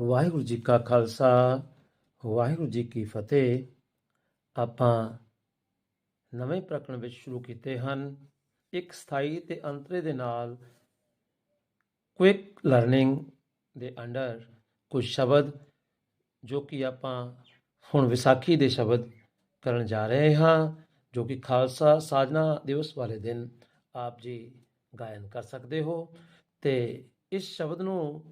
ਵਾਹਿਗੁਰੂ ਜੀ ਕਾ ਖਾਲਸਾ, ਵਾਹਿਗੁਰੂ ਜੀ ਕੀ ਫਤਿਹ। ਆਪਾਂ ਨਵੇਂ ਪ੍ਰਕਰਣ ਵਿੱਚ ਸ਼ੁਰੂ ਕੀਤੇ ਹਨ। ਇੱਕ ਸਥਾਈ ਤੇ ਅੰਤਰੇ ਦੇ ਨਾਲ ਕੁਇਕ ਲਰਨਿੰਗ ਦੇ ਅੰਡਰ ਕੁਝ ਸ਼ਬਦ ਜੋ ਕਿ ਆਪਾਂ ਹੁਣ ਵਿਸਾਖੀ ਦੇ ਸ਼ਬਦ ਕਰਨ ਜਾ ਰਹੇ ਹਾਂ, ਜੋ ਕਿ ਖਾਲਸਾ ਸਾਜਨਾ ਦਿਵਸ ਵਾਲੇ ਦਿਨ ਆਪ ਜੀ ਗਾਇਨ ਕਰ ਸਕਦੇ ਹੋ। ਤੇ ਇਸ ਸ਼ਬਦ ਨੂੰ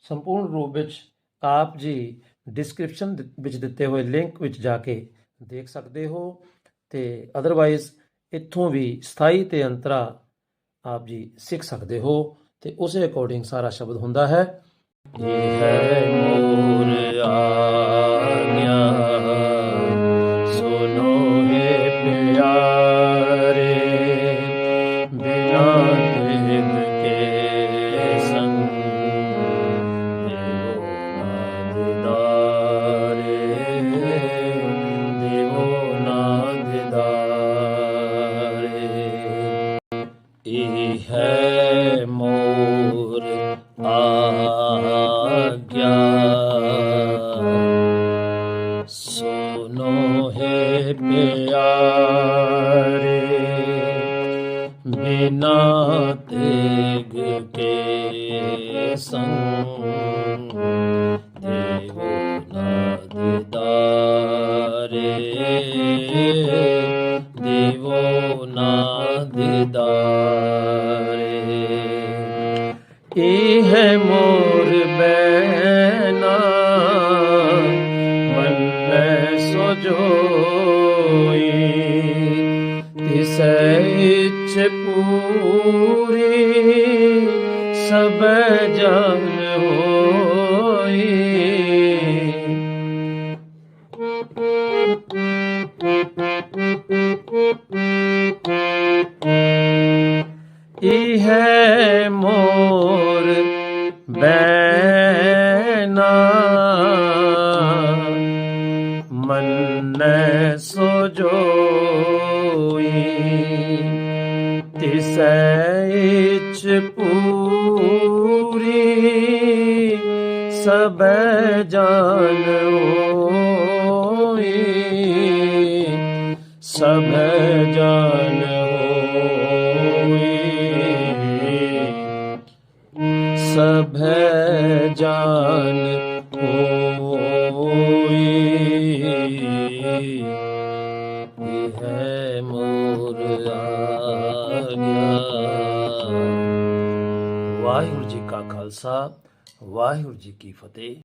ਸੰਪੂਰਨ ਰੂਪ ਵਿੱਚ ਆਪ ਜੀ ਡਿਸਕ੍ਰਿਪਸ਼ਨ ਵਿੱਚ ਦਿੱਤੇ ਹੋਏ ਲਿੰਕ ਵਿੱਚ ਜਾ ਕੇ ਦੇਖ ਸਕਦੇ ਹੋ ਤੇ ਅਦਰਵਾਈਜ਼ ਇੱਥੋਂ ਵੀ ਸਥਾਈ ਤੇ ਅੰਤਰਾ ਆਪ ਜੀ ਸਿੱਖ ਸਕਦੇ ਹੋ ਤੇ ਉਸੇ ਅਕੋਰਡਿੰਗ ਸਾਰਾ ਸ਼ਬਦ ਹੁੰਦਾ ਹੈ। ਇਹ ਹੈ ਮੋਰ ਆਗਿਆ ਹੈ ਮੋਰ ਆਗਿਆ। ਸੁਨੋ ਹੈ ਪਿਆਰੇ ਬਿਨਾ ਤੇਗ ਕੇ ਸੰਗ ਨਾਦਦਾਰੇ ਦੇਵੋ ਨਾਦਦਾਰੇ ਇਹ ਹੈ ਮੋਰ ਬੈਨਾ ਮਨ ਸੋ ਜੋਈ ਤਿਸੈ ਇੱਛ ਪੂਰੀ ਸਭ ਇਹ ਮੋਰ ਬੈਨਾ। ਮਨ ਸੋ ਜੋਈ ਤਿਸੈ ਇੱਛ ਪੂਰੀ। ਸਭ ਜਾਨ ਹੋਈ ਸਭ ਸਭ ਜਾਨ ਹੋਈ। ਇਹ ਹੈ ਮੋਰ ਆਗਿਆ ਵਾਹਿਗੁਰੂ ਜੀ ਕਾ ਖਾਲਸਾ, ਵਾਹਿਗੁਰੂ ਜੀ ਕੀ ਫਤਿਹ।